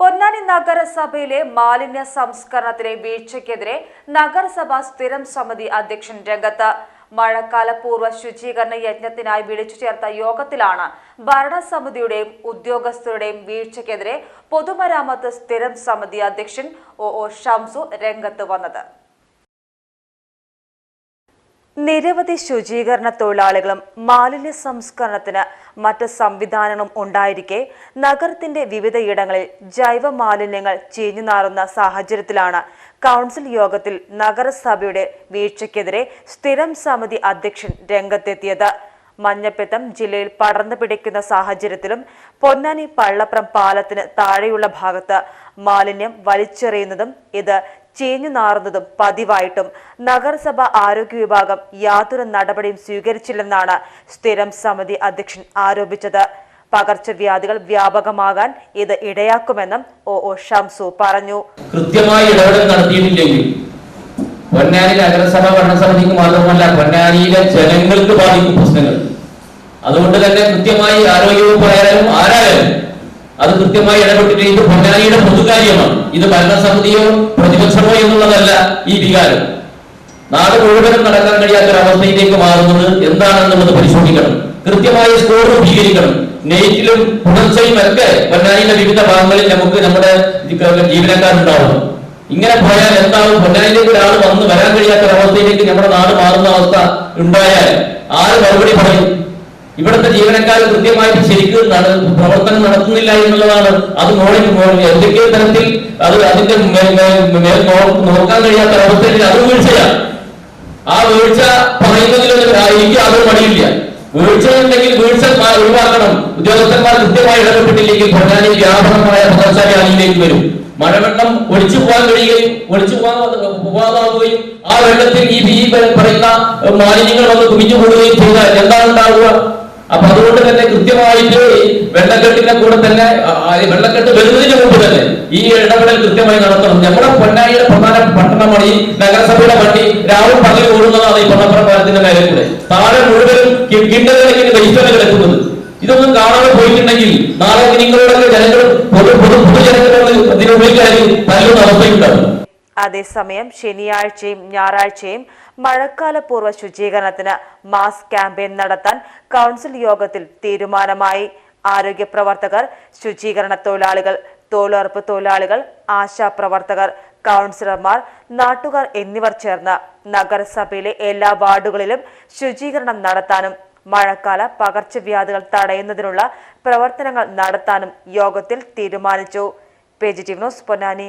പൊന്നാനി നഗരസഭയിലെ മാലിന്യ സംസ്കരണത്തിലെ വീഴ്ചയ്ക്കെതിരെ നഗരസഭ സ്ഥിരം സമിതി അധ്യക്ഷൻ രംഗത്ത് മഴക്കാല പൂർവ ശുചീകരണ യജ്ഞത്തിനായി വിളിച്ചു ചേർത്ത യോഗത്തിലാണ് ഭരണസമിതിയുടെയും ഉദ്യോഗസ്ഥരുടെയും വീഴ്ചയ്ക്കെതിരെ പൊതുമരാമത്ത് സ്ഥിരം സമിതി അധ്യക്ഷൻ ഒ ഒ ഷംസു രംഗത്ത് വന്നത്. നിരവധി ശുചീകരണ തൊഴിലാളികളും മാലിന്യ സംസ്കരണത്തിന് മറ്റ് സംവിധാനങ്ങളും ഉണ്ടായിരിക്കെ നഗരത്തിന്റെ വിവിധയിടങ്ങളിൽ ജൈവ മാലിന്യങ്ങൾ ചീഞ്ഞു നാറുന്ന സാഹചര്യത്തിലാണ് കൗൺസിൽ യോഗത്തിൽ നഗരസഭയുടെ വീഴ്ചയ്ക്കെതിരെ സ്ഥിരം സമിതി അധ്യക്ഷൻ രംഗത്തെത്തിയത്. മഞ്ഞപ്പിത്തം ജില്ലയിൽ പടർന്നു പിടിക്കുന്ന സാഹചര്യത്തിലും പൊന്നാനി പള്ളപ്രം പാലത്തിന് താഴെയുള്ള ഭാഗത്ത് മാലിന്യം വലിച്ചെറിയുന്നതും ഇത് ചീഞ്ഞു നാറുന്നതും പതിവായിട്ടും നഗരസഭ ആരോഗ്യ വിഭാഗം യാതൊരു നടപടിയും സ്വീകരിച്ചില്ലെന്നാണ് സ്ഥിരം സമിതി അധ്യക്ഷൻ ആരോപിച്ചത്. പകർച്ചവ്യാധികൾ വ്യാപകമാകാൻ ഇത് ഇടയാക്കുമെന്നും ഒ ഒ ഷംസു പറഞ്ഞു. കൃത്യമായി ഇടപെടൽ നടത്തിയിട്ടില്ലെങ്കിൽ പൊന്നാനി നഗരസഭ ഭരണസമിതിക്ക് മാത്രമല്ല പൊന്നാനിയിലെ ജനങ്ങൾക്ക് ബാധിക്കും പ്രശ്നങ്ങൾ. അതുകൊണ്ട് തന്നെ കൃത്യമായി ആരോഗ്യവകുപ്പ് ആയാലും ആരായാലും അത് കൃത്യമായി ഇടപെട്ടിട്ട് ഇത് പൊന്നാനിയുടെ പൊതുകാര്യമാണ്. ഇത് ഭരണസമിതിയോ പ്രതിപക്ഷമോ എന്നുള്ളതല്ല ഈ വികാരം. നാട് മുഴുവനും നടക്കാൻ കഴിയാത്തൊരവസ്ഥയിലേക്ക് മാറുന്നത് എന്താണെന്നുള്ളത് പരിശോധിക്കണം. കൃത്യമായ സ്കോർ രൂപീകരിക്കണം. നെയ്റ്റിലും പുലർച്ചയും ഒക്കെ പൊന്നാനിയുടെ വിവിധ ഭാഗങ്ങളിൽ നമുക്ക് നമ്മുടെ ജീവനക്കാരുണ്ടാവും. ഇങ്ങനെ പോയാൽ എന്താണ് പൊന്നാനിയിലേക്ക് ഒരാൾ വന്ന് വരാൻ കഴിയാത്ത ഒരു അവസ്ഥയിലേക്ക് നമ്മുടെ നാട് മാറുന്ന അവസ്ഥ ഉണ്ടായാൽ ആര് മറുപടി പറയും? ഇവിടുത്തെ ജീവനക്കാർ കൃത്യമായിട്ട് ശരിക്കും പ്രവർത്തനം നടത്തുന്നില്ല എന്നുള്ളതാണ്. അത് മോളിൽ മോളിൽ എന്തൊക്കെ തരത്തിൽ അത് അതിന്റെ നോക്കാൻ കഴിയാത്ത അവസ്ഥയിൽ അത് വീഴ്ചയാണ് ആ വീഴ്ച പറയുന്നതിലൊന്നും എനിക്ക് യാതൊരു വീഴ്ച വീഴ്ചയുണ്ടെങ്കിൽ വീഴ്ച ഒഴിവാക്കണം. ഉദ്യോഗസ്ഥന്മാർ കൃത്യമായി ഇടപെട്ടില്ലെങ്കിൽ പൊന്നാനി വ്യാപകമായ പകർച്ചവ്യാധിയിലേക്ക് വരും. മഴവെള്ളം ഒഴിച്ചു പോകാൻ കഴിയുകയും ഒഴിച്ചു പോകാൻ പോകാതാവുകയും ആ വെള്ളത്തിൽ ഈ ബി പറയുന്ന മാലിന്യങ്ങൾ വന്ന് കുമിഞ്ഞു കൂടുകയും ചെയ്താൽ എന്താണ് ഉണ്ടാവുക? അപ്പൊ അതുകൊണ്ട് തന്നെ കൃത്യമായിട്ട് വെള്ളക്കെട്ടിന്റെ കൂടെ തന്നെ വെള്ളക്കെട്ട് വരുന്നതിന് മുമ്പ് തന്നെ ഈ ഇടപെടൽ കൃത്യമായി നടത്തണം. നമ്മുടെ പൊന്നായിയുടെ പ്രധാന പട്ടണമാണ് ഈ നഗരസഭയുടെ വണ്ടി രാവും പകൽ ഓടുന്നതാണ് ഈ പൊന്നപ്പുറം പാലത്തിന്റെ മേലെ കൂടെ. താഴെ മുഴുവനും കി- കിണ്ടകണക്കിന് വെജിറ്റബിൾ കിടക്കുന്നത് ഇതൊന്നും കാണാതെ പോയിട്ടുണ്ടെങ്കിൽ നാളെ നിങ്ങളുടെ ജനങ്ങൾ പൊതു പൊതു പൊതുജനങ്ങളോട് ഇതിനുപയോഗിക്കാൻ തല്ലുന്ന അവസ്ഥയുണ്ടാവും അതേസമയം ശനിയാഴ്ചയും ഞായറാഴ്ചയും മഴക്കാലപൂർവ ശുചീകരണത്തിന് മാസ് ക്യാമ്പയിൻ നടത്താൻ കൗൺസിൽ യോഗത്തിൽ തീരുമാനമായി. ആരോഗ്യ പ്രവർത്തകർ ശുചീകരണ തൊഴിലാളികൾ തൊഴിലുറപ്പ് തൊഴിലാളികൾ ആശാപ്രവർത്തകർ കൗൺസിലർമാർ നാട്ടുകാർ എന്നിവർ ചേർന്ന് നഗരസഭയിലെ എല്ലാ വാർഡുകളിലും ശുചീകരണം നടത്താനും മഴക്കാല പകർച്ചവ്യാധികൾ തടയുന്നതിനുള്ള പ്രവർത്തനങ്ങൾ നടത്താനും യോഗത്തിൽ തീരുമാനിച്ചു. Positive news Ponnani.